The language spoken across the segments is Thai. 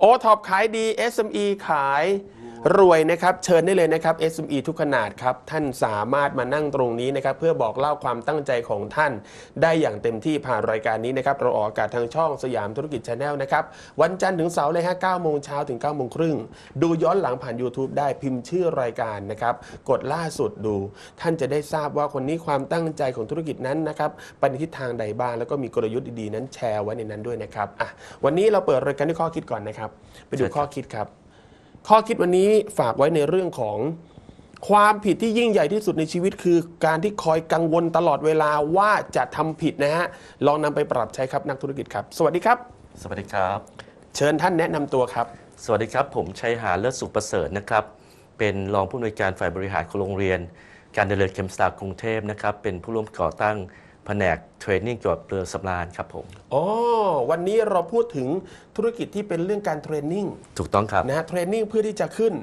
โอท็อปขายดี SME ขาย รวยนะครับเชิญได้เลยนะครับ SME ทุกขนาดครับ ท่านสามารถมานั่งตรงนี้นะครับ เพื่อบอกเล่าความตั้งใจของท่าน ได้อย่างเต็มที่ผ่านรายการนี้นะครับ เราออกอากาศทางช่องสยามธุรกิจชาแนลนะครับ วันจันทร์ถึงเสาร์เลยฮะ9โมงเช้าถึง9โมงครึ่ง ดูย้อนหลังผ่าน YouTube ได้พิมพ์ชื่อรายการนะครับ กดล่าสุดดู ท่านจะได้ทราบว่าคนนี้ความตั้งใจของธุรกิจนั้นนะครับไปในทิศทางใดบ้างแล้วก็มีกลยุทธ์ดีๆนั้นแชร์ไว้ในนั้นด้วยนะครับอะวันนี้เราเปิดรายการด้วยข้อคิดก่อนนะครับ ไปดูข้อคิดครับ ข้อคิดวันนี้ฝากไว้ในเรื่องของ ความผิดที่ยิ่งใหญ่ที่สุดในชีวิต คือการที่คอยกังวลตลอดเวลาว่าจะทำผิดนะฮะลองนำไปปรับใช้ครับนักธุรกิจครับ สวัสดีครับ สวัสดีครับ เชิญท่านแนะนำตัวครับ สวัสดีครับ ผมชัยหาเลิศสุขประเสริฐนะครับ เป็นรองผู้อำนวยการฝ่ายบริหารของโรงเรียน การเดินเรือเคมสตาร์กรุงเทพนะครับเป็นผู้ร่วมก่อตั้ง แผนกเทรนนิ่งเกี่ยวกับเรือสำราญครับผม อ๋อวันนี้เราพูดถึงธุรกิจที่เป็นเรื่องการเทรนนิ่งถูกต้องครับ นะฮะเทรนนิ่งเพื่อที่จะขึ้น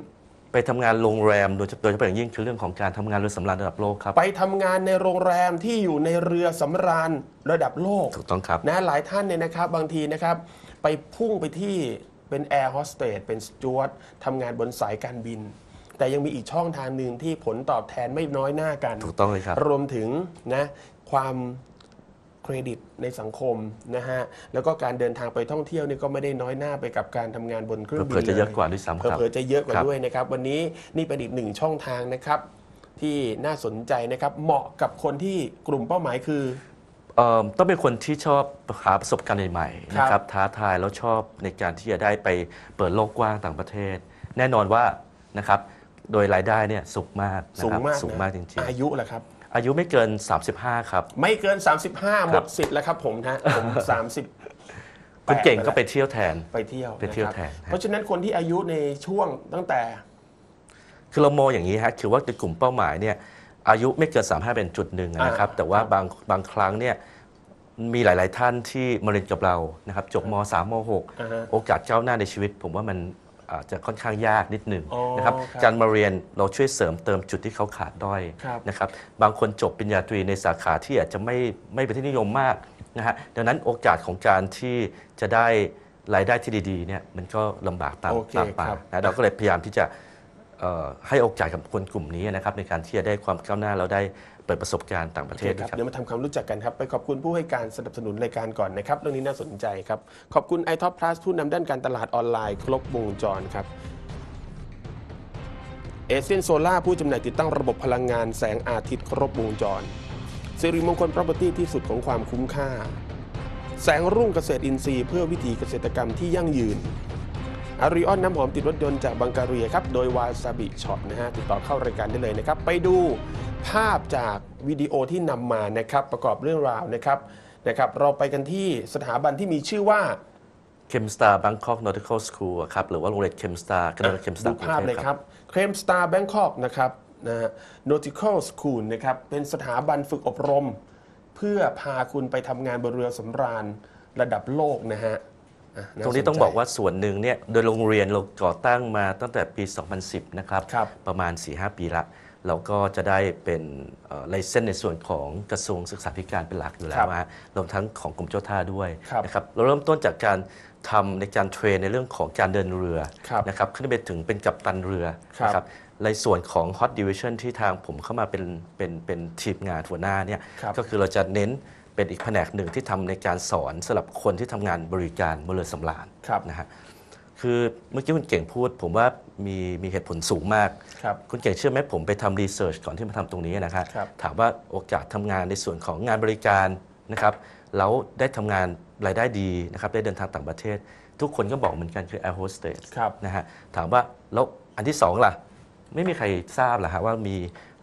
ไปทำงานโรงแรมโดยเฉโดยเฉพาะอย่างยิ่งคือเรื่องของการทำงานเรือสำราญระดับโลกครับ ไปทำงานในโรงแรมที่อยู่ในเรือสำราญระดับโลก ถูกต้องครับ นะหลายท่านเนี่ยนะครับบางทีนะครับ ไปพุ่งไปที่เป็นแอร์โฮสเตสเป็นสจวตทำงานบนสายการบิน แต่ยังมีอีกช่องทางหนึ่งที่ผลตอบแทนไม่น้อยหน้ากัน ถูกต้องเลยครับ รวมถึงนะ ความเครดิตในสังคมนะฮะ แล้วก็การเดินทางไปท่องเที่ยวนี่ก็ไม่ได้น้อยหน้าไปกับการทำงานบนเครื่องบินเผื่อๆจะเยอะกว่าด้วยซ้ำครับเผื่อๆจะเยอะกว่าครับด้วยนะครับ วันนี้นี่เป็นอีกหนึ่งช่องทางนะครับ ที่น่าสนใจนะครับ เหมาะกับคนที่กลุ่มเป้าหมายคือเอ่อต้องเป็นคนที่ชอบหาประสบการณ์ใหม่ๆนะคครัรับบท้าทายแล้วชอบในการที่จะได้ไปเปิดโลกกว้างต่างประเทศ แน่นอนว่านะครับโดยรายได้เนี่ยสูงมากนะสูงครับมากสูงนะมากจริงอายุแหละครับๆ อายุไม่เกิน 35 ครับ ไม่เกิน 35 หมดสิทธิ์แล้วครับผมฮะผม 30 คุณเก่งก็ไปเที่ยวแทน ไปเที่ยวไปเที่ยวนะครับแทนฮะ เพราะฉะนั้นคนที่อายุในช่วงตั้งแต่ คือเรามองอย่างนี้ฮะคือว่าในกลุ่มเป้าหมายเนี่ยอายุไม่เกิน 35 เป็นจุดหนึ่งนะครับอ่าแต่ว่าครับบางบางครั้งเนี่ยมีหลาย ๆ ท่านที่มาเรียนกับเรานะครับจบม 3 ม อ่าฮะ 6 โอกาสก้าวหน้าในชีวิต ผมว่ามัน อาจจะค่อนข้างยากนิดหนึ่งอ๋อนะครับครับการมาเรียนเราช่วยเสริมเติมจุดที่เขาขาดด้อยครับนะครับบางคนจบปริญญาตรีในสาขาที่อาจจะไม่ไม่เป็นที่นิยมมากนะฮะดังนั้นโอกาสของการที่จะได้รายได้ที่ดีๆเนี่ยมันก็ลำบากตามโอเคตามไปครับนะเราก็เลยพยายามที่จะเอ่อ ให้โอกาสกับคนกลุ่มนี้นะครับในการที่จะได้ความก้าวหน้าแล้วได้เปิดประสบการณ์ต่างประเทศโอคด้วยคครับเดี๋ยวมาทำความรู้จักกันครับไปขอบคุณผู้ให้การสนับสนุนรายการก่อนนะครับเรื่องนี้น่าสนใจครับ ขอบคุณ i t o p Plus ผู้นำด้านการตลาดออนไลน์ ครบวงจรครับเอเชียนโซล่าผู้จำหน่ายติดตั้งระบบพลังงานแสงอาทิตย์ครบวงจรสิริมงคล Property ที่สุดของความคุ้มค่า แสงรุ่งเกษตรอินทรีย์เพื่อวิถีเกษตรกรรมที่ยั่งยืน อาริออนน้ำหอมติดรถยนต์จากบังการีครับ โดยวาซาบิช็อปนะฮะติดต่อเข้ารายการได้เลยนะครับ ไปดูภาพจากวิดีโอที่นำมานะครับประกอบเรื่องราวนะครับนะครับ เราไปกันที่สถาบันที่มีชื่อว่าเคมสตาร์บางกอกนอร์ติคอลสคูลครับหรือว่าโรงเรียนเคมสตาร์กระดานเคมสตาดูร์กรุงภาพเทพเลยคครับรับเครมสตาร์แบงคอกนะครับนะฮะ Nautical School นะครับเป็นสถาบันฝึกอบรม เพื่อพาคุณไปทำงานบนเรือสำราญระดับโลกนะฮะอะา ตรงนี้สใจต้องบอกว่าส่วนหนึ่งเนี่ยโดยโรงเรียนเราก่อตั้งมาตั้งแต่ปี 2010 นะครับครับ ประมาณ 4-5 ปีละเราก็จะได้เป็นไลเซนในส่วนของกระทรวงศึกษาธิการเป็นหลักอยู่แล้ครัวบฮะรวมทั้งของกรมเจ้าท่าด้วยครับนะครับเราเริ่มต้นจากการทำในการเทรนในเรื่องของการเดินเรือครับนะครับขึ้นไปถึงเป็นกัปตันเรือครับนะครับในส่วนของ Hot Division ที่ทางผมเข้ามาเป็นเป็นเป็นทีมงานหัวหน้าเนี่ยครับก็คือเราจะเน้น เป็นอีกแผนกหนึ่งที่ทำในการสอนสำหรับคนที่ทำงานบริการบนเรือสำราญครับนะฮะคือเมื่อกี้คุณเก่งพูด ผมว่ามีมีเหตุผลสูงมากครับคุณเก่งเชื่อไหมผมไปทำรีเสิร์ชก่อนที่มาทำตรงนี้นะครับครับถามว่าโอกาสทำงานในส่วนของงานบริการนะครับแล้วได้ทำงานรายได้ดีนะครับได้เดินทางต่างประเทศ ทุกคนก็บอกเหมือนกันคือ air hostess ครับนะฮะถามว่าแล้วอันที่สองล่ะ ไม่มีใครทราบหรอฮะว่ามี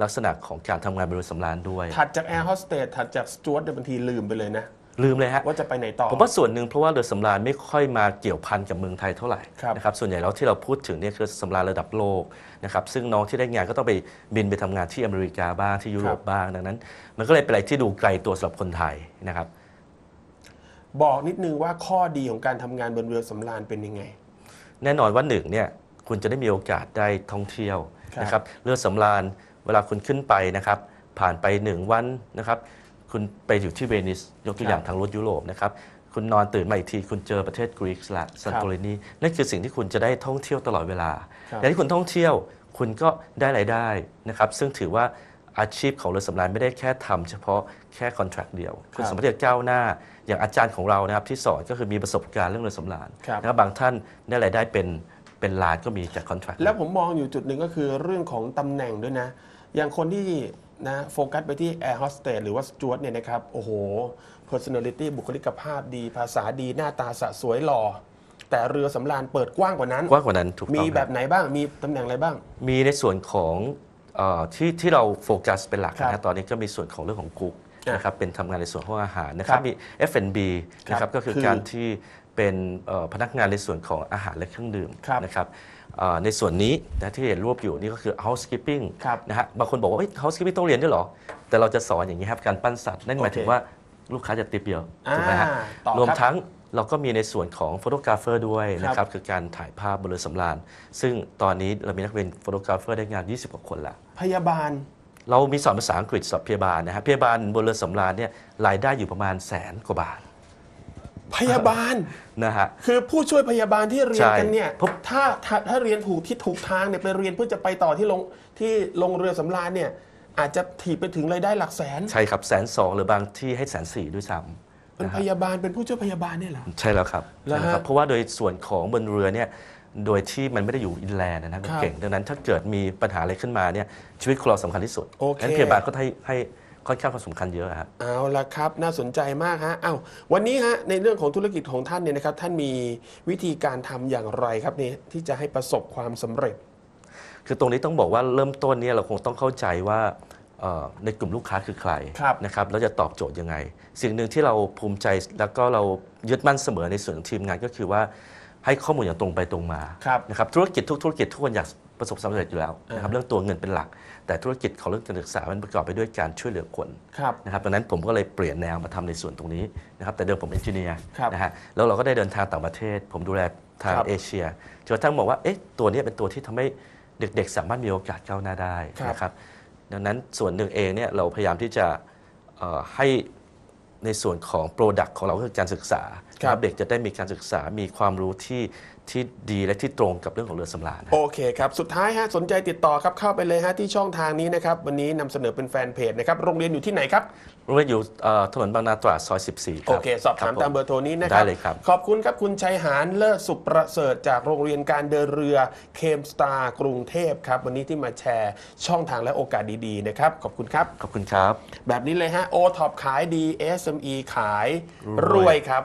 ลักษณะของการทำงานบนเรือสำราญด้วย ถัดจากแอร์โฮสเตสถัดจากสจวตบางทีลืมไปเลยนะ ลืมเลยฮะ ว่าจะไปไหนต่อ ผมว่าส่วนหนึ่งเพราะว่าเรือสำราญไม่ค่อยมาเกี่ยวพันกับเมืองไทยเท่าไหร่ครับ นะครับส่วนใหญ่แล้วที่เราพูดถึงเนี่ยคือสำราญระดับโลกนะครับซึ่งน้องที่ได้งานก็ต้องไปบินไปทำงานที่อเมริกาบ้างที่ยุโรปบ้างดังนั้น มันก็เลยเป็นอะไรที่ดูไกลตัวสำหรับคนไทยนะครับ บอกนิดนึงว่าข้อดีของการทำงานบนเรือสำราญเป็นยังไง แน่นอนว่าหนึ่งเนี่ยคุณจะได้มีโอกาสได้ท่องเที่ยวครับ นะครับเรือสำราญเวลาคุณขึ้นไปนะครับ ผ่านไปหนึ่งวันนะครับ คุณไปอยู่ที่เวนิสยกตัวอย่างทางรถยุโรปนะครับคุณนอนตื่นมาอีกที คุณเจอประเทศกรีกละซันโตรินีนั่นคือสิ่งที่คุณจะได้ท่องเที่ยวตลอดเวลาครับและที่คุณท่องเที่ยวคุณก็ได้รายได้นะครับ ซึ่งถือว่าอาชีพของเรือสำราญไม่ได้แค่ทำเฉพาะแค่คอนแทรคเดียว คุณสามารถที่จะก้าวหน้า อย่างอาจารย์ของเรานะครับที่สอนก็คือมีประสบการณ์เรื่องเรือสำราญครับนะครับบางท่านได้รายได้เป็น เป็นล้านก็มีจากคอนแทรคแล้วผมมองอยู่จุดหนึ่งก็คือเรื่องของตำแหน่งด้วยนะ อย่างคนที่นะโฟกัสไปที่แอร์โฮสเตสหรือว่าสจวตเนี่ยนะครับโอ้โห personality บุคลิกภาพดี ภาษาดีหน้าตาสะสวยหล่อ แต่เรือสำราญเปิดกว้างกว่านั้น กว้างกว่านั้นถูกต้องมีครับแบบไหนบ้างมีตำแหน่งอะไรบ้าง มีในส่วนของเออที่ที่เราโฟกัสเป็นหลักครับ นะตอนนี้ก็มีส่วนของเรื่องของกุ๊กอะ นะครับเป็นทำงานในส่วนของอาหารนะคครัรับบมี F&B นะคครัรับบก็คือคือการที่เป็นเอ่อพนักงานในส่วนของอาหารและเครื่องดื่มครับนะครับเอ่อในส่วนนี้นะที่เห็นรวบอยู่นี่ก็คือ housekeeping ครับนะฮะบางคนบอกว่าเฮ้ย housekeeping ต้องเรียนด้วยเหรอ แต่เราจะสอนอย่างนี้ครับการปั้นสัตว์นั่นหมายถึงโอเคว่าลูกค้าจะติปเยอะถูกไหมฮะอ่าต่อครับรวมทั้งเราก็มีในส่วนของโฟโตกราฟเฟอร์ด้วยนะคครัรับบคือการถ่ายภาพบนเรือสำราญซึ่งตอนนี้เรามีนักเรียนโฟโตกราฟเฟอร์ได้งาน 20 กว่าคนละพยาบาล เรามีสอนภาษาอังกฤษสอบพยาบาลนะฮะพยาบาลบนเรือสำราญเนี่ยรายได้อยู่ประมาณแสนกว่าบาทพยาบาลนะฮะคือผู้ช่วยพยาบาลที่เรียนกันเนี่ยใช่เพราะถ้าถ้าถ้าเรียนถูกที่ถูกทางเนี่ยไปเรียนเพื่อจะไปต่อที่ลงที่ลงเรือสำราญเนี่ยอาจจะถีบไปถึงรายได้หลักแสน ใช่ครับแสนสองหรือบางที่ให้แสนสี่ด้วยซ้ำเป็นนะพฮะยาบาลเป็นผู้ช่วยพยาบาลเนี่ยเหรอใช่แล้วครับแล้วฮะใช่แล้วครับเพราะว่าโดยส่วนของบนเรือเนี่ย โดยที่มันไม่ได้อยู่อินแลนด์นะนะครับเก่งดังนั้นถ้าเกิดมีปัญหาอะไรขึ้นมาเนี่ยชีวิตของเราสำคัญที่สุดโอเค งั้นพยาบาลก็ให้ให้ค่อนข้างความสำคัญเยอะครับ เอาละครับ น่าสนใจมากฮะอ้าววันนี้ฮะในเรื่องของธุรกิจของท่านเนี่ยนะครับ ท่านมีวิธีการทำอย่างไรครับเนี่ยที่จะให้ประสบความสำเร็จ คือตรงนี้ต้องบอกว่าเริ่มต้นเนี่ยเราคงต้องเข้าใจว่าเอ่อในกลุ่มลูกค้าคือใครครับนะครับแล้วจะตอบโจทย์ยังไง สิ่งหนึ่งที่เราภูมิใจแล้วก็เรายึดมั่นเสมอในส่วนของทีมงานก็คือว่า ให้ข้อมูลอย่างตรงไปตรงมาครับนะครับธุรกิจทุกธุรกิจทุกคนอยากประสบความสำเร็จอยู่แล้วนะครับอ่าเรื่องตัวเงินเป็นหลัก แต่ธุรกิจของเรื่องการศึกษามันประกอบไปด้วยการช่วยเหลือคนครับนะครับดังนั้นผมก็เลยเปลี่ยนแนวมาทำในส่วนตรงนี้นะครับแต่เดิมผมเป็นเอนจิเนียร์ครับนะฮะแล้วเราก็ได้เดินทางต่างประเทศ ผมดูแลทางครับเอเชียจนกระทั่งบอกว่าเอ๊ะตัวนี้เป็นตัวที่ทำให้เด็กๆ สามารถมีโอกาสก้าวหน้าได้ครับนะครับดังนั้นส่วนหนึ่งเองเนี่ยเราพยายามที่จะเอ่อให้ ในส่วนของ Product ของเราก็คือการศึกษาครับนะเด็กจะได้มีการศึกษามีความรู้ที่ ที่ดีและที่ตรงกับเรื่องของเรือสำราญนะ โอเคครับ สุดท้ายฮะสนใจติดต่อครับเข้าไปเลยฮะที่ช่องทางนี้นะครับ วันนี้นำเสนอเป็นแฟนเพจนะครับ โรงเรียนอยู่ที่ไหนครับ โรงเรียนอยู่เอ่อถนนบางนาตราดซอย 14 คโอรับเค สอบถามคตามผเบอร์โทรนี้นะครับ ได้เลยครับ ขอบคุณครับ คุณชัยหานเลิศสุขประเสริฐจากโรงเรียนการเดินเรือเคมสตาร์กรุงเทพครับ วันนี้ที่มาแชร์ช่องทางและโอกาสดีๆนะครับ ขอบคุณครับ ขอบคุณครับ แบบนี้เลยฮะโอท็อปขายดี SME ขายรรววยยครับ